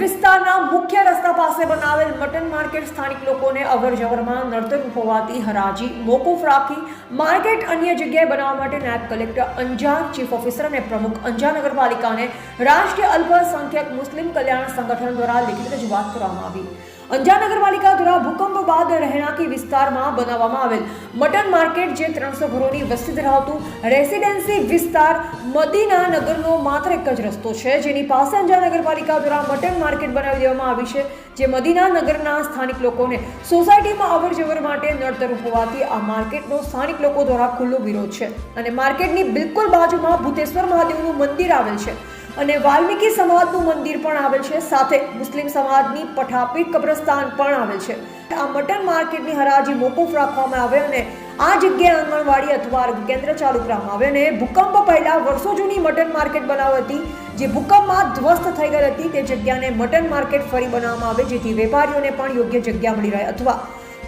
વિસ્તારના મુખ્ય રસ્તા પાસે બનાવેલ મટન માર્કેટ સ્થાનિક લોકોને અવરજવરમાં નડતર હોવાથી હરાજી, મોકૂફ રાખી માર્કેટ અન્ય જગ્યાએ બનાવવા માટે નાયબ કલેક્ટર અંજાર, ચીફ ઓફિસર અને પ્રમુખ અંજાર નગરપાલિકાને રાષ્ટ્રીય અલ્પસંખ્યક મુસ્લિમ કલ્યાણ સંગઠન દ્વારા લેખિત રજૂઆત કરવામાં આવી. અંજાર નગરપાલિકા દ્વારા ભૂકંપ બાદ રહેણાંકી વિસ્તારમાં બનાવવામાં આવેલ મટન માર્કેટ, જે ત્રણસો ઘરોની વસ્તી ધરાવતું રેસિડેન્સી વિસ્તાર, મદીના નગરનો માત્ર એક જ રસ્તો છે. જેની પાસે અંજાર નગરપાલિકા દ્વારા મટન માર્કેટ બનાવી દેવામાં આવી છે, જે મદીના નગરના સ્થાનિક લોકોને સોસાયટીમાં અવર જવર માટે નડતર હોવાથી આ માર્કેટનો સ્થાનિક લોકો દ્વારા ખુલ્લો વિરોધ છે. અને માર્કેટની બિલકુલ બાજુમાં ભૂતેશ્વર મહાદેવનું મંદિર આવેલ છે. અને વાલ્મીકી સમાજનું મંદિર પણ આવેલ છે. સાથે મુસ્લિમ સમાજની પઠાપીઠ કબ્રસ્તાન પણ આવેલ છે. આ મટન માર્કેટની હરાજી મોકૂફ રાખવામાં આવે અને આ જગ્યાએ આંગણવાડી અથવા કેન્દ્ર ચાલુ કરવામાં આવે અને ભૂકંપ પહેલાં વર્ષો જૂની મટન માર્કેટ બનાવી હતી. જે ભૂકંપમાં ધ્વસ્ત થઈ ગઈ હતી. તે જગ્યાને મટન માર્કેટ ફરી બનાવવામાં આવે, જેથી વેપારીઓને પણ યોગ્ય જગ્યા મળી રહે અથવા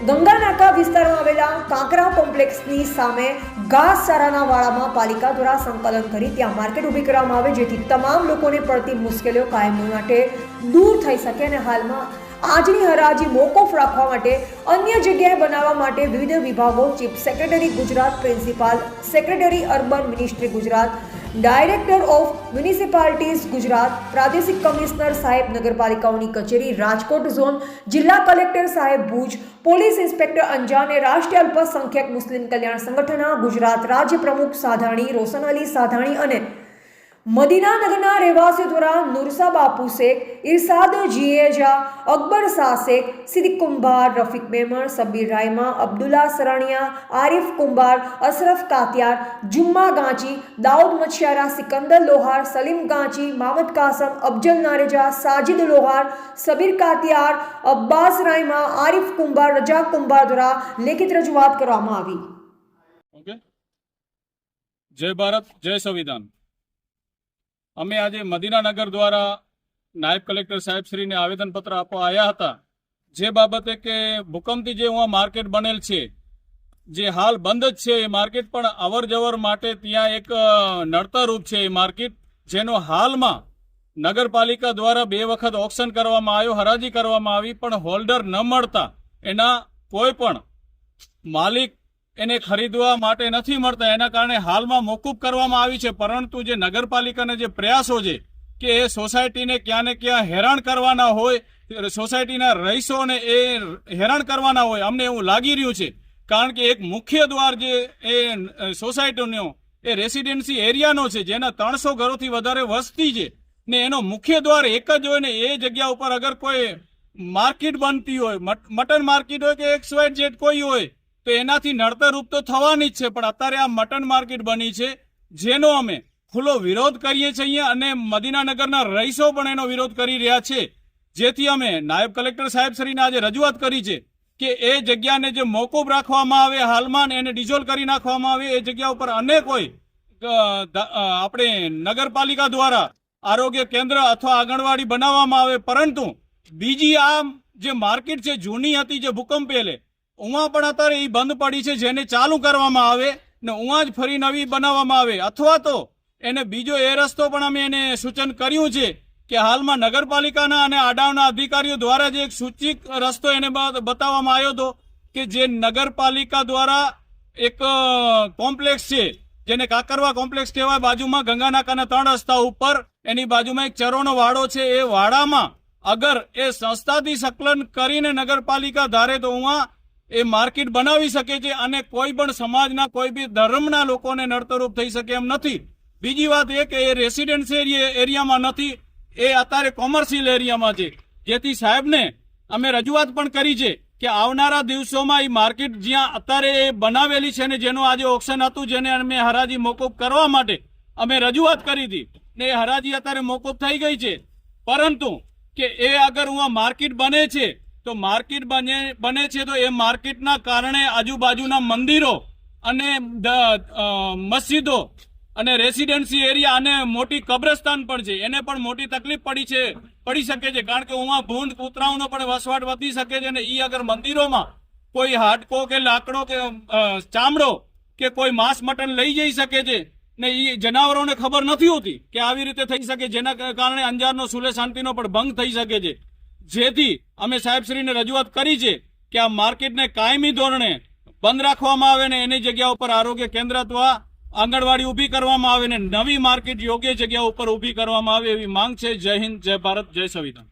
ગંગા નાકા વિસ્તારમાં આવેલા કાંકરા કોમ્પ્લેક્સની સામે ઘાસચારાના વાળામાં પાલિકા દ્વારા સંકલન કરી ત્યાં માર્કેટ ઊભી કરવામાં આવે, જેથી તમામ લોકોને પડતી મુશ્કેલીઓ કાયમ માટે દૂર થઈ શકે અને હાલમાં આજની હરાજી મોકૂફ રાખવા માટે અન્ય જગ્યાએ બનાવવા માટે વિવિધ વિભાગો, chief secretary Gujarat, principal secretary, urban ministry Gujarat director of municipalities Gujarat, પ્રાદેશિક કમિશનર સાહેબ નગરપાલિકાઓની કચેરી રાજકોટ ઝોન, જિલ્લા કલેક્ટર સાહેબ ભુજ, પોલીસ ઇન્સ્પેક્ટર અંજાર અને રાષ્ટ્રીય અલ્પસંખ્યક મુસ્લિમ કલ્યાણ સંગઠનના ગુજરાત રાજ્ય પ્રમુખ સાધાણી, રોશન અલી સાધાણી અને મદીના નગરના રહેવાસીઓ દ્વારા નુરસા બાપુ શેખ ઇરશાદ જીએજા અકબર શાહ શેખ સિદ્દીક કુંભાર રફીક મેમણ સબીર રાયમા અબ્દુલ્લા સરાણિયા આરિફ કુંભાર અશરફ કાતિયાર જુમ્મા ગાંચી દાઉદ મછિયારા સિકંદર લોહાર સલીમ ગાંચી મામદ કાસમ અફજલ નારેજા સાજિદ લોહાર સબીર કાતિયાર અબ્બાસ રાયમા આરિફ કુંભાર રજા કુંભાર દ્વારા લેખિત રજૂઆત કરવામાં આવી ઓકે જય ભારત જય સંવિધાન અમે આજે મદીનાનગર દ્વારા નાયબ કલેક્ટર સાહેબશ્રીને આવેદનપત્ર આપવા આવ્યા હતા. જે બાબતે કે ભૂકંપથી જે હું માર્કેટ બનેલ છે, જે હાલ બંધ જ છે એ માર્કેટ, પણ અવર જવર માટે ત્યાં એક નડતરરૂપ છે એ માર્કેટ, જેનો હાલમાં નગરપાલિકા દ્વારા બે વખત ઓક્શન કરવામાં આવ્યો, હરાજી કરવામાં આવી, પણ હોલ્ડર ન મળતા એના કોઈ પણ માલિક એને ખરીદવા માટે નથી મળતા. એના કારણે હાલમાં મોકૂફ કરવામાં આવી છે. પરંતુ જે નગરપાલિકાના જે પ્રયાસો છે કે એ સોસાયટીને ક્યાં ને ક્યાં હેરાન કરવાના હોય, સોસાયટીના રહીશોને એ હેરાન કરવાના હોય, અમને એવું લાગી રહ્યું છે. કારણ કે એક મુખ્ય દ્વાર જે એ સોસાયટીનો, એ રેસિડેન્સી એરિયાનો છે, જેના ત્રણસો ઘરોથી વધારે વસ્તી છે, ને એનો મુખ્ય દ્વાર એક જ હોય ને એ જગ્યા ઉપર અગર કોઈ માર્કેટ બનતી હોય, મટ- મટન માર્કેટ હોય કે એક્સ વાય જેટ કોઈ હોય તો એનાથી નડતરરૂપ તો થવાની જ છે, પણ અત્યારે આ મટન માર્કેટ બની છે, જેનો અમે ખુલ્લો વિરોધ કરીએ છીએ અહીંયા અને મદીનાનગરના રહીશો પણ એનો વિરોધ કરી રહ્યા છે. જેથી અમે નાયબ કલેક્ટર સાહેબ શ્રીને આજે રજૂઆત કરી છે કે એ જગ્યાને જે મોકૂફ રાખવામાં આવે, હાલમાં એને ડિઝોલ્વ કરી નાખવામાં આવે, એ જગ્યા ઉપર અનેક હોય આપણે નગરપાલિકા દ્વારા આરોગ્ય કેન્દ્ર અથવા આંગણવાડી બનાવવામાં આવે, પરંતુ બીજી આ જે માર્કેટ છે, જૂની હતી જે ભૂકંપ પહેલે ઉમાં પણ અત્યારે એ બંધ પડી છે, જેને ચાલુ કરવામાં આવે ને ઉમાં જ ફરી નવી બનાવવામાં આવે. અથવા તો એને બીજો એ રસ્તો પણ અમે એને સૂચન કર્યું છે કે હાલમાં નગરપાલિકાના અને આડાવના અધિકારીઓ દ્વારા જે એક સૂચિત રસ્તો એને બતાવવામાં આવ્યો હતો કે જે નગરપાલિકા દ્વારા એક કોમ્પ્લેક્સ છે, જેને કાકરવા કોમ્પ્લેક્સ કહેવાય, બાજુમાં ગંગાનાકાના ત્રણ રસ્તા ઉપર, એની બાજુમાં એક ચરોનો વાડો છે, એ વાડામાં અગર એ સંસ્થાથી સંકલન કરીને નગરપાલિકા ધારે તો ઉમાં એ માર્કેટ બનાવી શકે છે અને કોઈ પણ સમાજના કોઈ બી ધર્મના લોકોને નડતરરૂપ થઈ શકે એમ નથી. બીજી વાત એ કે એ રેસિડેન્સ એરિયામાં નથી. એ અત્યારે કોમર્શિયલ એરિયામાં છે. જેથી સાહેબને અમે રજૂઆત પણ કરી છે કે આવનારા દિવસોમાં એ માર્કેટ જ્યાં અત્યારે એ બનાવેલી છે ને જેનું આજે ઓપ્શન હતું, જેને અમે હરાજી મોકૂફ કરવા માટે અમે રજૂઆત કરી હતી ને એ હરાજી અત્યારે મોકૂફ થઈ ગઈ છે. પરંતુ કે એ અગર હું માર્કેટ બને છે તો માર્કેટ બને બને છે તો એ માર્કેટના કારણે આજુબાજુના મંદિરો અને મસ્જિદો અને રેસિડેન્સી એરિયા અને મોટી કબ્રસ્તાન પણ છે. એને પણ મોટી તકલીફ પડી છે, પડી શકે છે. કારણ કે ઉમાં ભૂંડ કૂતરાઓનો પણ વસવાટ વધી શકે છે અને ઈ અગર મંદિરોમાં કોઈ હાડકો કે લાકડો કે ચામડો કે કોઈ માંસ મટન લઈ જઈ શકે છે ને એ જનાવરોને ખબર નથી હોતી કે આવી રીતે થઈ શકે, જેના કારણે અંજારનો સુલે શાંતિનો પણ ભંગ થઈ શકે છે. જેથી અમે સાહેબશ્રીને રજૂઆત કરી છે કે આ માર્કેટને કાયમી ધોરણે બંધ રાખવામાં આવે ને એની જગ્યા ઉપર આરોગ્ય કેન્દ્ર અથવા આંગણવાડી ઊભી કરવામાં આવે ને નવી માર્કેટ યોગ્ય જગ્યા ઉપર ઊભી કરવામાં આવે એવી માંગ છે. જય હિન્દ, જય ભારત, જય સંવિધાન.